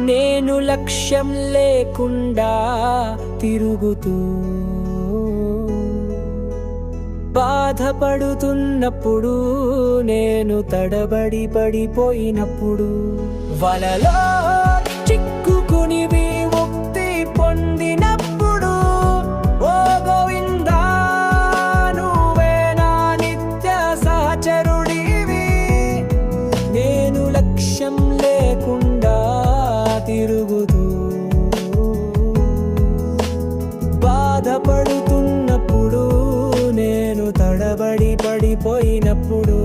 నేను లక్ష్యం లేకుండా తిరుగుతూ బాధపడుతున్నప్పుడు నేను తడబడి పడిపోయినప్పుడు వలలో తిరుగుతూ. బాధపడుతున్నప్పుడు నేను తడబడి పడిపోయినప్పుడు